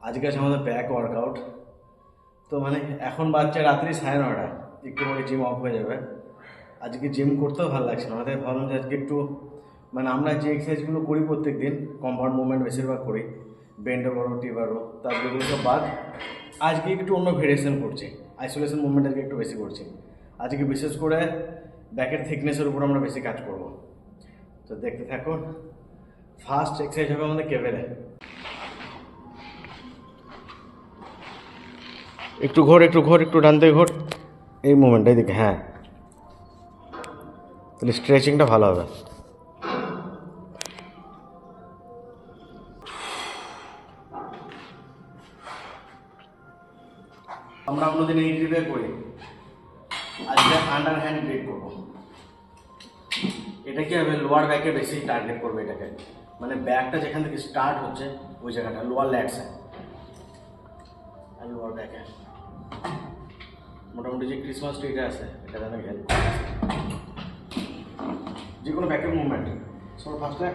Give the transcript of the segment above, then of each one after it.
আজকে আছে আমাদের ব্যাক ওয়ার্কআউট তো মানে এখন বাচ্চা রাত্রি সাড়ে নটা একটু পরে জিম অফ হয়ে যাবে। আজকে জিম করতেও ভালো লাগছে না। আমাদের ভাবলাম যে আজকে একটু মানে আমরা যে এক্সারসাইজগুলো করি প্রত্যেক দিন কম্পাউন্ড মুভমেন্ট বেশিরভাগ করি। বেন্ডও বড়ো টিবারও তারপরে এগুলো সব বাদ। আজকে একটু অন্য ভেরিয়েশন করছি। আইসোলেশন মুভমেন্ট আজকে একটু বেশি করছি। আজকে বিশেষ করে ব্যাকের থিকনেসের উপর আমরা বেশি কাজ করব। তো দেখতে থাকুন। ফার্স্ট এক্সারসাইজ হবে আমাদের কেবেলে একটু ঘোর একটু ঘোর একটু ডান দিকে ঘোর। এই মুভমেন্টটা এদিকে হ্যাঁ। তাহলে স্ট্রেচিংটা ভালো হবে। আমরা অন্যদিন এই গ্রিপে করি। আজকে আন্ডার হ্যান্ড গ্রিপ করব। এটা কি হবে? লোয়ার ব্যাকে বেশি টার্গেট করবে এটাকে। মানে ব্যাকটা যেখান থেকে স্টার্ট হচ্ছে ওই জায়গাটা লোয়ার ল্যাটসে আর লোয়ার ব্যাকে মোটামুটি যে ক্রিসমাস ট্রিটা আছে, এটা অনেক হেল্প যে কোনো ব্যাকের মুভমেন্ট সব ফার্স্টে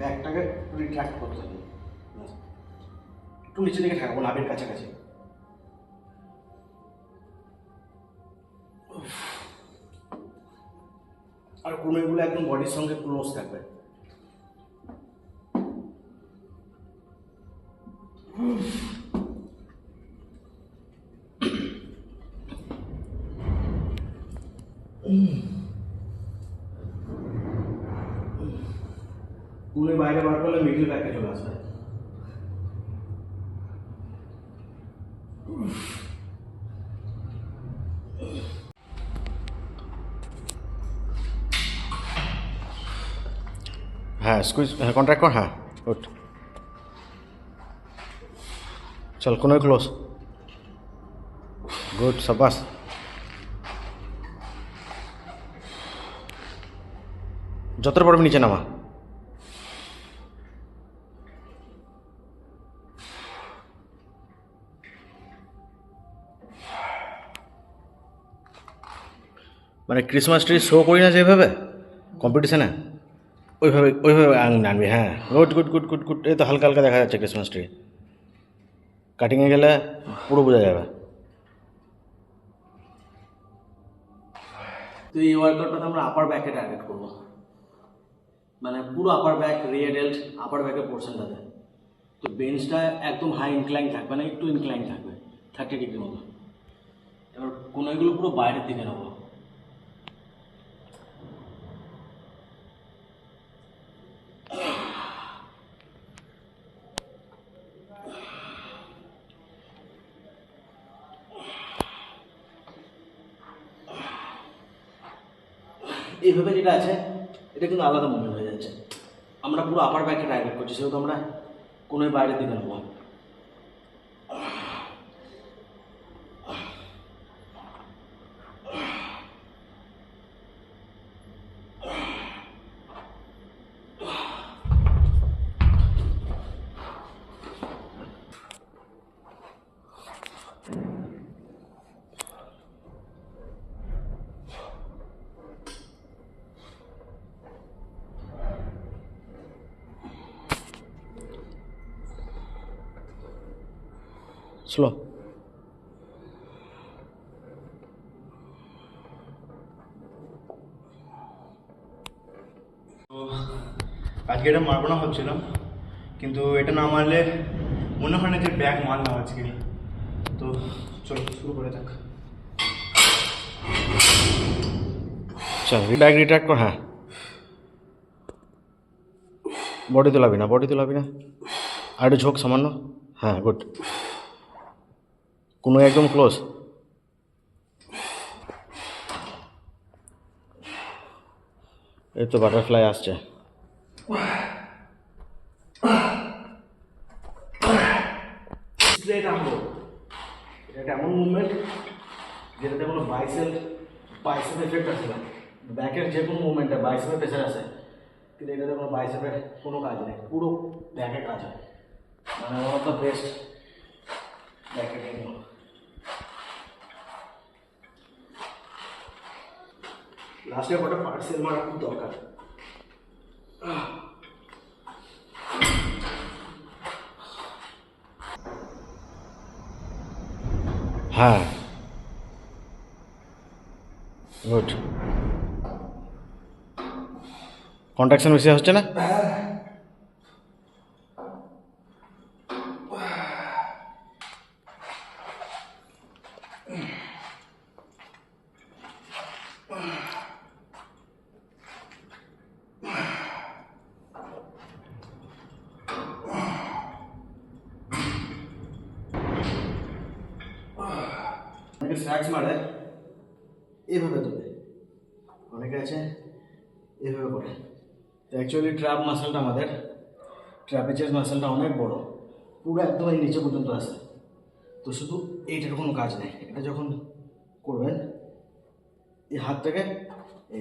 ব্যাকটাকে রিট্রাক্ট করতে হবে। একটু নিচে দিকে থাকব নাভির কাছাকাছি। আর কোনো এগুলো একদম বডির সঙ্গে ক্লোজ থাকবে। কোনো বাইরে বার করলে মিডিল ব্যাকে চলে আসবে হ্যাঁ স্কুইজ হ্যাঁ কন্ট্যাক্ট কর হ্যাঁ গুড চল কোনো ক্লোজ গুড সাবাস যতটা পারবি নিচে নামা। মানে ক্রিসমাস ট্রি শো করি না যেভাবে কম্পিটিশানে ওইভাবে ওইভাবে আন- আনবি হ্যাঁ। Good good good good good এই তো হালকা হালকা দেখা যাচ্ছে ক্রিসমাস ট্রি কাটিংয়ে গেলে পুরো বোঝা যাবে। তো এই ওয়ার্কআউটটাতে আমরা আপার ব্যাকে টার্গেট করব। মানে পুরো আপার ব্যাক রিয়ে ডেল্ট আপার ব্যাকের পোর্শনটা দেয়। তো বেঞ্চটা একদম হাই ইনক্লাইন থাকবে না, একটু ইনক্লাইন থাকবে থার্টি ডিগ্রি মতো। এবার কোনো এগুলো পুরো বাইরের দিকে নেব। এইভাবে যেটা আছে, এটা কিন্তু আলাদা যাচ্ছে আমরা পুরো আপার ব্যাকে টার্গেট করছি সেহেতু আমরা কোনো বাইরের দিকে নেব স্লো আজকে এটা মারবো না ভাবছিলাম কিন্তু এটা না মারলে মনে হয় না যে ব্যাগ মারলাম আজকে। তো চলো শুরু করে থাক চল ব্যাগ রিট্রাক্ট কর হ্যাঁ। বডি তোলাবি না বডি তোলাবি না। আর একটু ঝোঁক সামান্য। হ্যাঁ গুড কোনো একদম ক্লোজ এই তো বাটারফ্লাই আসছে। এটা এমন মুভমেন্ট কোনো বাইসেল ব্যাকের যে কিন্তু কোনো কাজ নেই। পুরো ব্যাকে কাজ হয়। মানে ওয়ান অফ দ্য বেস্ট ব্যাকের লাস্টে কটা পার্সেল মারা খুব দরকার। হ্যাঁ। গুড কন্ট্রাকশন বেশি হচ্ছে না? হ্যাঁ। অনেকে স্ন্যাক্স মারে। এভাবে তোলে। অনেকে আছে, এভাবে করে। তো অ্যাকচুয়ালি ট্র্যাপ মাসেলটা আমাদের ট্র্যাপেচিয়াস মাসেলটা অনেক বড়। পুরো একদম এই নিচে পর্যন্ত আসে তো শুধু এইটার কোনো কাজ নেই। এটা যখন করবেন, এই হাত থেকে এই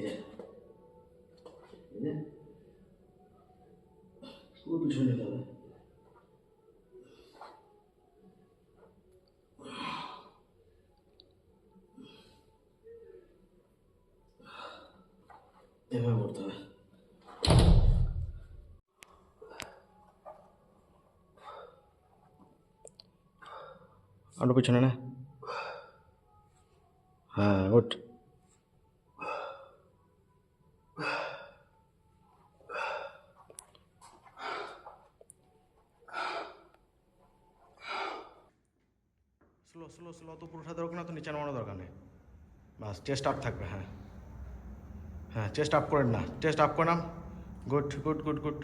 এই যে, পুরো পিছনে নিতে হবে এভাবে করতে হবে আরও পিছনে না হ্যাঁ গুড স্লো স্লো স্লো তো পুরোটা দরকার না তো নিচে নামানো দরকার নেই বাস চেস্ট আপ থাকবে হ্যাঁ হ্যাঁ চেস্ট আপ করেন না চেস্ট আপ করে নাম গুড গুড গুড গুড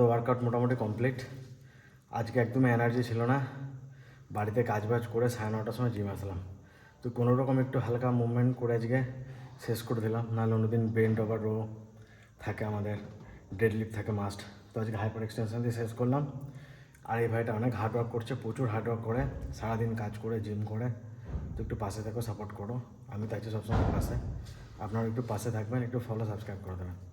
তো ওয়ার্কআউট মোটামুটি কমপ্লিট আজকে একদমই এনার্জি ছিল না। বাড়িতে কাজ বাজ করে সাড়ে নটার সময় জিম আসলাম। তো কোনো রকম একটু হালকা মুভমেন্ট করে আজকে শেষ করে দিলাম। নাহলে অন্যদিন বেন্ট ওভার রো থাকে আমাদের ডেড লিফট থাকে মাস্ট তো আজকে হাইপার এক্সটেনশন দিয়ে শেষ করলাম। আর এই ভাইটা অনেক হার্ড ওয়ার্ক করছে, প্রচুর হার্ড ওয়ার্ক করে। সারাদিন কাজ করে জিম করে। তো একটু পাশে থাকো সাপোর্ট করো। আমি তো আছি সবসময় পাশে। আপনারা একটু পাশে থাকবেন, একটু ফলো সাবস্ক্রাইব করে দেবেন।